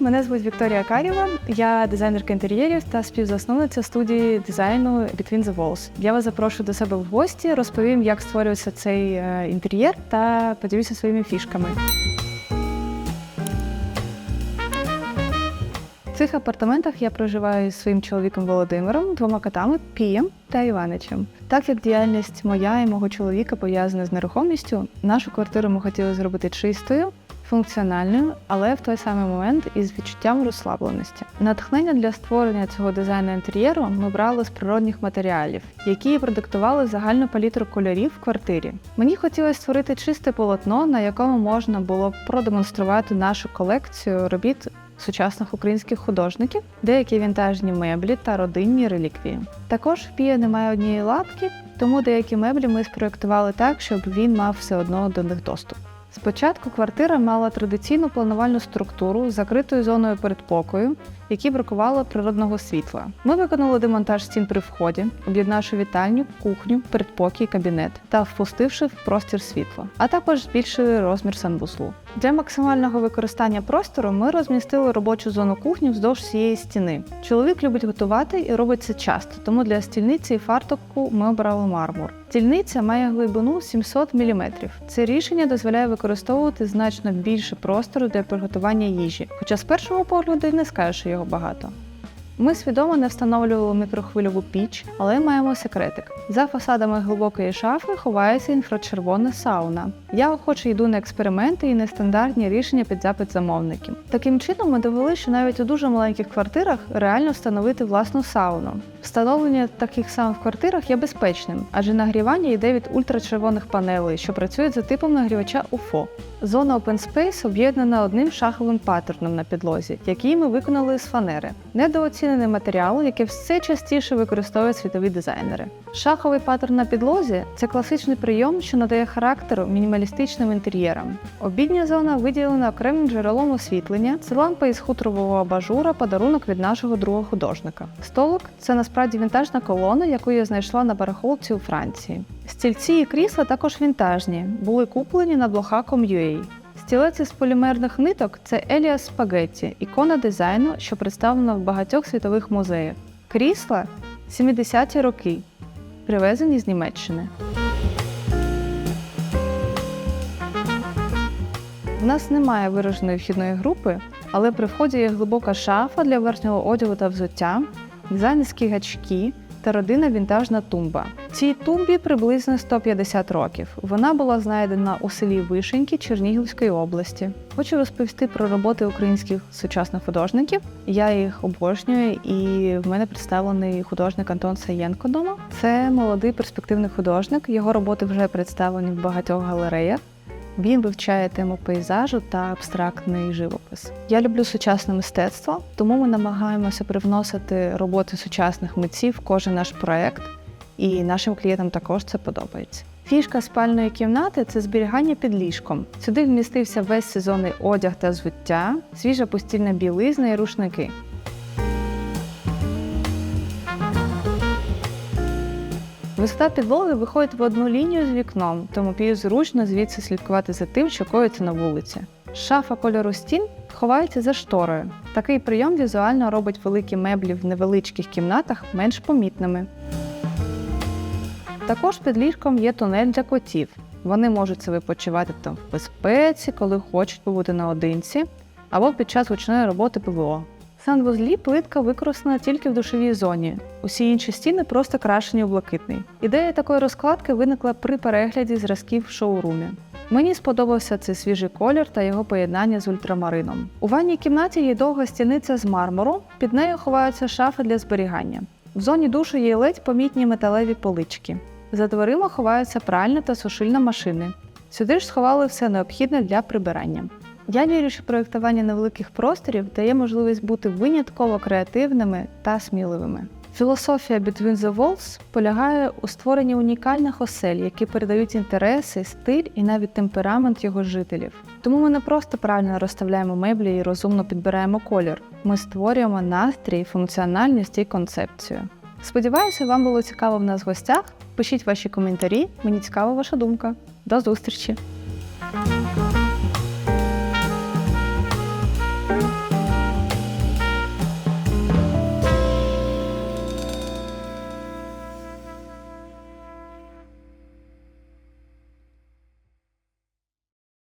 мене звуть Вікторія Карєва. Я дизайнерка інтер'єрів та співзасновниця студії дизайну Between the Walls. Я вас запрошую до себе в гості, розповім, як створюється цей е, інтер'єр та поділюся своїми фішками. В цих апартаментах я проживаю зі своїм чоловіком Володимиром, двома котами Пієм та Іваничем. Так як діяльність моя і мого чоловіка пов'язана з нерухомістю, нашу квартиру ми хотіли зробити чистою, функціональною, але в той самий момент із відчуттям розслабленості. Натхнення для створення цього дизайну інтер'єру ми брали з природних матеріалів, які продиктували загальну палітру кольорів в квартирі. Мені хотілося створити чисте полотно, на якому можна було продемонструвати нашу колекцію робіт сучасних українських художників, деякі вінтажні меблі та родинні реліквії. Також в Пія немає однієї лапки, тому деякі меблі ми спроєктували так, щоб він мав все одно до них доступ. Спочатку квартира мала традиційну планувальну структуру з закритою зоною передпокою, які бракувало природного світла. Ми виконали демонтаж стін при вході, об'єднавши вітальню, кухню, передпокій, кабінет та впустивши в простір світло, а також збільшили розмір санвузлу. Для максимального використання простору ми розмістили робочу зону кухні вздовж цієї стіни. Чоловік любить готувати і робить це часто, тому для стільниці і фартоку ми обрали мармур. Стільниця має глибину 700 мм. Це рішення дозволяє використовувати значно більше простору для приготування їжі, хоча з першого погляду не скажеш, що його багато. Ми свідомо не встановлювали мікрохвильову піч, але маємо секретик. За фасадами глибокої шафи ховається інфрачервона сауна. Я охоче йду на експерименти і нестандартні рішення під запит замовників. Таким чином, ми довели, що навіть у дуже маленьких квартирах реально встановити власну сауну. Встановлення таких саун в квартирах є безпечним, адже нагрівання йде від ультрачервоних панелей, що працюють за типом нагрівача UFO. Зона Open Space об'єднана одним шаховим паттерном на підлозі, який ми виконали з фанери. Недооцінений матеріал, який все частіше використовують світові дизайнери. Шаховий паттерн на підлозі це класичний прийом, що надає характеру мінімалістичним інтер'єрам. Обідня зона виділена окремим джерелом освітлення. Це лампа із хутрового абажура, подарунок від нашого другого художника. Столик це насправді вінтажна колона, яку я знайшла на барахолці у Франції. Стільці і крісла також вінтажні, були куплені на bloghack.com.ua. Стілець із полімерних ниток це Еліас Спагетті, ікона дизайну, що представлена в багатьох світових музеях. Крісла 70-ті роки, привезені з Німеччини. В нас немає вираженої вхідної групи, але при вході є глибока шафа для верхнього одягу та взуття, дизайнерські гачки та родинна вінтажна тумба. Цій тумбі приблизно 150 років. Вона була знайдена у селі Вишеньки Чернігівської області. Хочу розповісти про роботи українських сучасних художників. Я їх обожнюю, і в мене представлений художник Антон Саєнко дома. Це молодий перспективний художник. Його роботи вже представлені в багатьох галереях. Він вивчає тему пейзажу та абстрактний живопис. Я люблю сучасне мистецтво, тому ми намагаємося привносити роботи сучасних митців в кожен наш проект, і нашим клієнтам також це подобається. Фішка спальної кімнати це зберігання під ліжком. Сюди вмістився весь сезонний одяг та звуття, свіжа постільна білизна і рушники. Висота підлоги виходить в одну лінію з вікном, тому пію зручно звідси слідкувати за тим, що коїться на вулиці. Шафа кольору стін ховається за шторою. Такий прийом візуально робить великі меблі в невеличких кімнатах менш помітними. Також під ліжком є тунель для котів. Вони можуть себе почувати там в безпеці, коли хочуть побути наодинці, або під час гучної роботи ПВО. Санвузлі плитка використана тільки в душовій зоні. Усі інші стіни просто крашені у блакитний. Ідея такої розкладки виникла при перегляді зразків в шоурумі. Мені сподобався цей свіжий колір та його поєднання з ультрамарином. У ванній кімнаті є довга стіниця з мармуру, під нею ховаються шафи для зберігання. В зоні душу є ледь помітні металеві полички. За дверима ховаються пральна та сушильна машини. Сюди ж сховали все необхідне для прибирання. Я вірю, що проєктування невеликих просторів дає можливість бути винятково креативними та сміливими. Філософія Between the Walls полягає у створенні унікальних осель, які передають інтереси, стиль і навіть темперамент його жителів. Тому ми не просто правильно розставляємо меблі і розумно підбираємо колір. Ми створюємо настрій, функціональність і концепцію. Сподіваюся, вам було цікаво в нас в гостях. Пишіть ваші коментарі, мені цікава ваша думка. До зустрічі!